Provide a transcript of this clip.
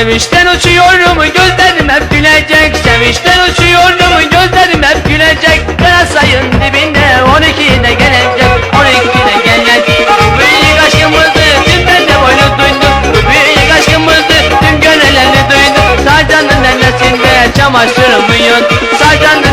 Sevinçten uçuyorum gözlerim hep gülecek. Sevinçten uçuyorum gözlerim hep gülecek. Ben sayın dibinde on ikide gelecek on ikide gelecek. Büyük aşkımızı tümden de boynu duydum Büyük aşkımızı tüm gönüllerini duydum Sarcanın nenesinde çamaşırımı yut Sarcanın